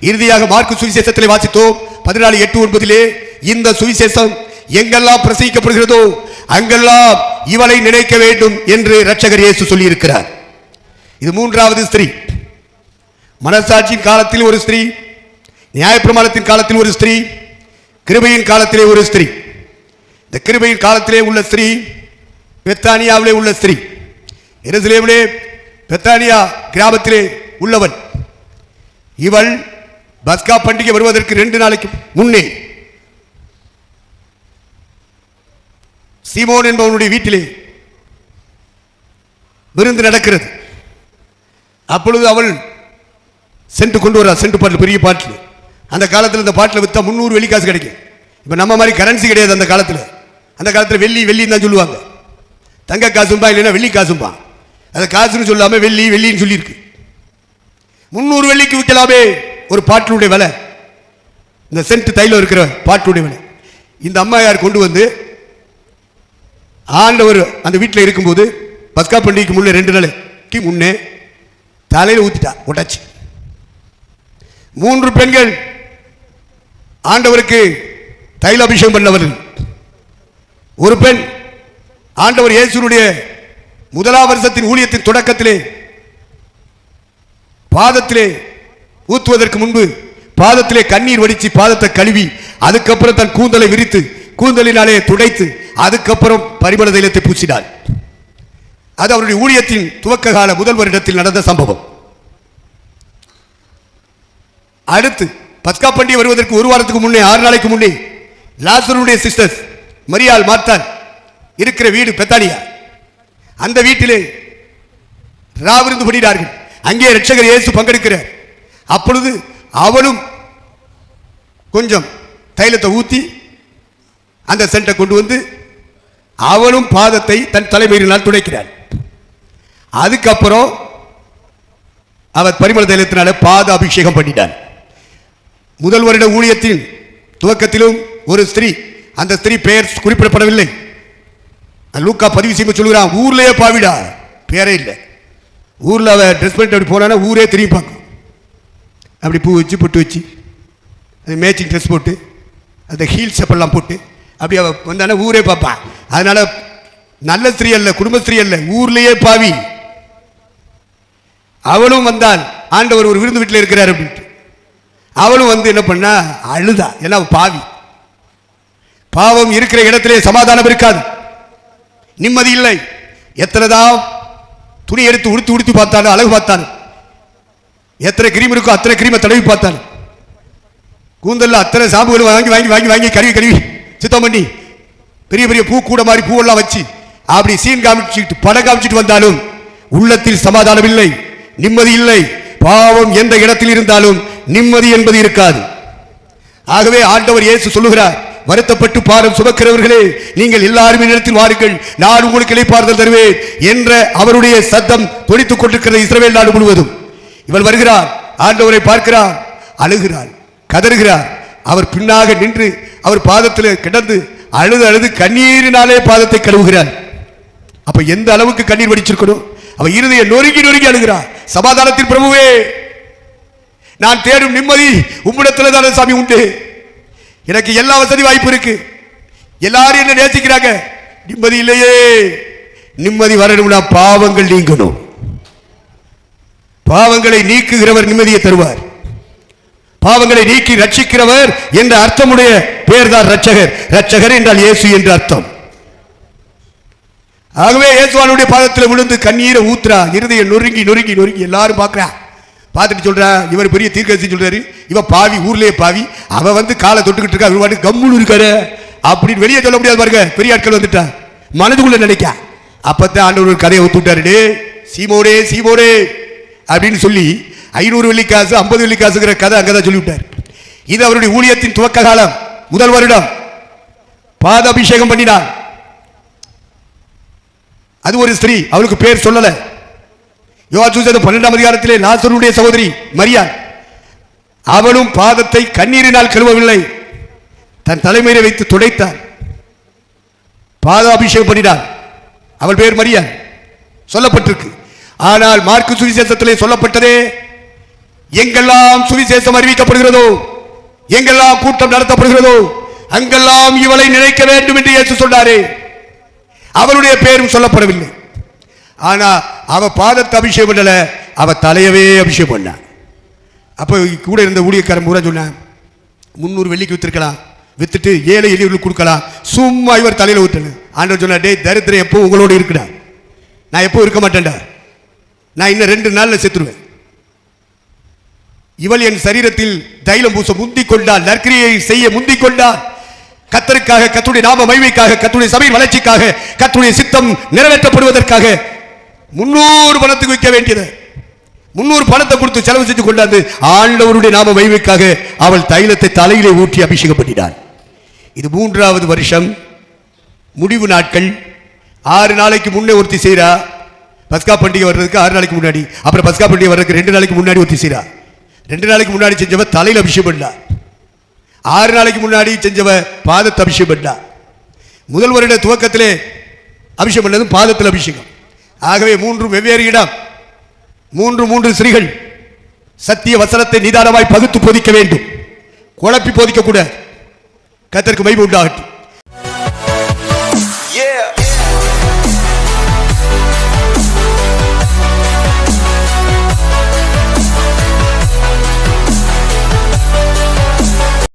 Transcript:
இறுதியாக மார்க்கு சுவிசேஷத்திலே வாசித்தோம். பதினாலு எட்டு ஒன்பதிலே இந்த சுவிசேஷம் எங்கெல்லாம் பிரசங்கிக்கப்படுகிறதோ அங்கெல்லாம் இவளை நினைக்க வேண்டும் என்று ரட்சகர் இயேசு சொல்லியிருக்கிறார். இது மூன்றாவது ஸ்திரீ. மனசாட்சியின் காலத்தில் ஒரு ஸ்திரீ நியாயப்பிரமாணத்தின் காலத்தில் ஒரு ஸ்திரீ கிருபையின் காலத்திலே ஒரு ஸ்திரீ. இந்த கிருபையின் காலத்திலே உள்ள ஸ்திரீ பெத்தானியாவிலே உள்ள ஸ்திரீ. எருசலேமிலே பெத்தானியா கிராமத்திலே உள்ளவன். இவள் பஸ்கா பண்டிகை வருவதற்கு ரெண்டு நாளைக்கு முன்னே. சீமோன் என்பவனுடைய வீட்டிலே விருந்து நடக்கிறது. அப்பொழுது அவள் சென்று கொண்டு வரா சென்று பாட்டில் பெரிய பாட்டில். அந்த காலத்தில் இந்த பாட்டில் விற்றா முந்நூறு வெள்ளி காசு கிடைக்கும். இப்போ நம்ம மாதிரி கரன்சி கிடையாது அந்த காலத்தில். அந்த காலத்தில் வெள்ளி வெள்ளின்னு தான் சொல்லுவாங்க. தங்க காசும்பா இல்லைன்னா வெள்ளி காசும்பா. அதை காசுன்னு சொல்லாமல் வெள்ளி வெள்ளின்னு சொல்லியிருக்கு. முந்நூறு வெள்ளிக்கு விற்கலாமே. ஒரு பாட்டிலுடைய விலை. இந்த சென்ட் தைல இருக்கிற பாட்டிலுடைய விலை. இந்த அம்மையார் கொண்டு வந்து ஆண்டவர் அந்த வீட்டில் இருக்கும்போது பஸ்கா பண்டிகைக்கு முன்னே ரெண்டு நாளைக்கு முன்னே தலையில் ஊற்றிட்டா உடைச்சு மூன்று பெண்கள் ஆண்டவருக்கு தைல அபிஷேகம் பண்ணவர்கள். ஒரு பெண் ஆண்டவர் இயேசுனுடைய முதலாம் வருஷத்தின் ஊழியத்தின் தொடக்கத்திலே பாதத்திலே ஊத்துவதற்கு முன்பு பாதத்திலே கண்ணீர் வடிச்சு பாதத்தை கழுவி அதுக்கப்புறம் தன் கூந்தலை விரித்து கூந்தலினாலே துடைத்து அதுக்கப்புறம் பரிமள தைலத்தை பூசினார் அது அவருடைய ஊழியத்தின் துவக்க கால முதல் வருடத்தில் நடந்த சம்பவம். அடுத்து பஸ்கா பண்டிகை வருவதற்கு ஒரு வாரத்துக்கு முன்னே ஆறு நாளைக்கு முன்னே லாசருடைய சிஸ்டர்ஸ் மரியாள் மாத்தார் இருக்கிற வீடு பெத்தானியா. அந்த வீட்டிலே ராவிருந்து படுகிறார்கள் அங்கே ரட்சகர் இயேசு பங்கெடுக்கிறார். அப்பொழுது அவளும் கொஞ்சம் தைலத்தை ஊற்றி அந்த சென்ட்டை கொண்டு வந்து அவளும் பாதத்தை தன் தலைமையினால் துடைக்கிறாள் அதுக்கப்புறம் அவர் பரிமள தைலத்தினால பாத அபிஷேகம் பண்ணிட்டான். முதல் வருட ஊழியத்தின் துவக்கத்திலும் ஒரு ஸ்திரீ அந்த ஸ்திரீ பெயர் குறிப்பிடப்படவில்லை. லூக்கா பதிவு செய்ய சொல்லுகிறான் ஊர்லயே பாவிடா. பேரே இல்லை. ஊர்ல அவர் ட்ரெஸ் பண்ணிட்டு அப்படி போனானா ஊரே திரும்பி பார்க்கும் அப்படி பூ வச்சு பொட்டு வச்சு அது மேட்சிங் ட்ரெஸ் போட்டு அந்த ஹீல் செப்பல்லாம் போட்டு அப்படி அவள் வந்தானே ஊரே பார்ப்பான் அதனால் நல்ல ஸ்திரீ அல்ல குடும்ப ஸ்திரீ அல்ல ஊர்லேயே பாவி. அவளும் வந்தால் ஆண்டவர் ஒரு விருந்து வீட்டில் இருக்கிறார் அப்படின்ட்டு. அவளும் வந்து என்ன பண்ணா அழுதா. ஏன்னா பாவி. பாவம் இருக்கிற இடத்திலே சமாதானம் இருக்காது. நிம்மதி இல்லை. எத்தனைதான் துணி எடுத்து உடுத்து உடுத்து பார்த்தாலும் அழகு பார்த்தாலும் எத்தனை கிரீம் இருக்கோ அத்தனை கிரீமை தடவி பார்த்தாலும். கூந்தல்ல அத்தனை சாம்புகள் வாங்கி வாங்கி வாங்கி வாங்கி கழுவி கழுவி. சுத்தம் பண்ணி. பெரிய பெரிய பூ கூட மாதிரி பூவெல்லாம் வச்சு அப்படி சீன் காமிச்சுட்டு படம் காமிச்சிட்டு வந்தாலும் உள்ளத்தில் சமாதானம் இல்லை நிம்மதி இல்லை. பாவம் எந்த இடத்தில் இருந்தாலும் நிம்மதி என்பது இருக்காது. ஆகவே ஆண்டவர் இயேசு சொல்லுகிறார் வருத்தப்பட்டு பாரம் சுமக்கிறவர்களே நீங்கள் எல்லாரும் இடத்தில் வாருங்கள். நான் உங்களுக்கு இளைப்பாறுதல் தருவேன் என்ற அவருடைய சத்தம் தொனித்துக் கொண்டிருக்கிறது இஸ்ரவேல் நாடு முழுவதும். இவள் வருகிறார் ஆண்டவரை பார்க்கிறார் அழுகிறாள் கதறுகிறார். அவர் பின்னாக நின்று அவர் பாதத்தில் கிடந்து அழுது அழுது கண்ணீரினாலே பாதத்தை கழுவுகிறார். அப்ப எந்த அளவுக்கு கண்ணீர் வடிச்சிருக்கணும் அவ இருதய நொறுங்கி நொறுங்கி அழுகிறார். சமாதானத்தின் பிரபுவே நான் தேடும் நிம்மதி உம்மிடத்தில் தானே சாமி உண்டு. எனக்கு எல்லா வசதி வாய்ப்பு இருக்கு. எல்லாரும் என்ன நேசிக்கிறாங்க. நிம்மதி இல்லையே. நிம்மதி வரணும்னா பாவங்கள் நீங்கணும். பாவங்களை நீக்குகிறவர் நிம்மதியை தருவார். பாவங்களை நீக்கி ரட்சிக்கிறவர் என்ற அர்த்தமுடைய பேர்தான் ரட்சகர் ரட்சகர் என்றால் இயேசு என்று அர்த்தம். ஆகவே இயேசுவானுடைய பாதத்தில் விழுந்து கண்ணீரை ஊத்துறா இருதய நொறுங்கி நொறுங்கி நொறுங்கி எல்லாரும் பார்க்கறா பார்த்துட்டு சொல்றா இவர் பெரிய தீர்க்கதரிசி சொல்றாரு இவ பாவி ஊர்லயே பாவி. அவ வந்து காலை தொட்டுக்கிட்டு இருக்கா இவர் பாட்டு கம்முன்னு இருக்காரு. அப்படின்னு வெளியே சொல்ல முடியாது பாருங்க. பெரிய ஆட்கள் வந்துட்டா. மனதுக்குள்ள நினைக்க. அப்பத்தான் ஆண்டவர் கதையை ஒத்து சீமோரே சீமோரே அப்படின்னு சொல்லி ஐநூறு வெள்ளிக்காசு ஐம்பது வெள்ளிக்காசுங்கிற கதை அங்கே தான் சொல்லிவிட்டார். இது அவருடைய ஊழியத்தின் துவக்க காலம். முதல் வருடம். பாத அபிஷேகம் பண்ணினார். அது ஒரு ஸ்திரீ அவளுக்கு பேர் சொல்லல. யோவான் பன்னெண்டாம் அதிகாரத்திலே நாசருடைய சகோதரி மரியா. அவளும் பாதத்தை கண்ணீரினால் கழுவவில்லை. தன் தலைமையை வைத்து துடைத்தார். பாத அபிஷேகம் பண்ணினார். அவள் பேர் மரியா. சொல்லப்பட்டிருக்கு. ஆனால் மார்க்கு சுவிசேஷத்திலே சொல்லப்பட்டதே எங்கெல்லாம் சுவிசேஷம் அறிவிக்கப்படுகிறதோ எங்கெல்லாம் கூட்டம் நடத்தப்படுகிறதோ அங்கெல்லாம் இவளை நினைக்க வேண்டும் என்று இயேசு சொன்னாரே. அவளுடைய பெயரும் சொல்லப்படவில்லை. ஆனா அவ பாதத்தை அபிஷேகம் பண்ணல அவ தலையவே அபிஷேகம் பண்ண. அப்போ கூட இருந்த ஊழியக்காரன் பூரா சொன்னான் முந்நூறு வெள்ளிக்கு வித்துருக்கலாம் வித்துட்டு ஏழை எளியவர்களுக்கு கொடுக்கலாம். சும்மா இவர் தலையில ஊற்றணும் ஆண்டவர் சொன்னார் டே தரித்திரம் எப்போ உங்களோட இருக்குடா. நான் எப்போ இருக்க மாட்டேன்டா. நான் இன்னும் ரெண்டு நாளில் செத்துருவேன். இவள் என் சரீரத்தில் தைலம் பூச முந்தி கொண்டாள் நற்கிரியை செய்ய முந்தி கொண்டாள். கத்தருக்காக கத்துடைய நாம மைமைக்காக கத்துடைய சபையின் வளர்ச்சிக்காக கத்துடைய சித்தம் நிறைவேற்றப்படுவதற்காக முன்னூறு பணத்துக்கு விற்க வேண்டியது. முன்னூறு பணத்தை கொடுத்து செலவு செஞ்சு கொண்டாந்து ஆண்டவருடைய நாம மைமைக்காக அவள் தைலத்தை தலையிலே ஊற்றி அபிஷேகம் இது மூன்றாவது வருஷம். முடிவு நாட்கள். ஆறு நாளைக்கு முன்னே ஒருத்தி செய்கிறா பஸ்கா பண்டிகை வர்றதுக்கு ஆறு நாளைக்கு முன்னாடி அப்புறம் பஸ்கா பண்டிகை வர்றதுக்கு ரெண்டு நாளைக்கு முன்னாடி ஒத்தி செய்றா ரெண்டு நாளைக்கு முன்னாடி செஞ்சவ தலையில் அபிஷேகம் பண்ணா ஆறு நாளைக்கு முன்னாடி செஞ்சவ பாதத்தை அபிஷேகம் பண்ணா முதல் வருட துவக்கத்திலே அபிஷேகம் பண்ணது பாதத்தில் அபிஷேகம். ஆகவே மூன்று வெவ்வேறு இடம் மூன்று மூன்று ஸ்ரீகள் சத்திய வசனத்தை நிதானமாய் பகுத்து பொதிக்க வேண்டும். குழப்பி போதிக்க கத்திற்கு கத்தருக்கு மைவு உண்டாகட்டும்.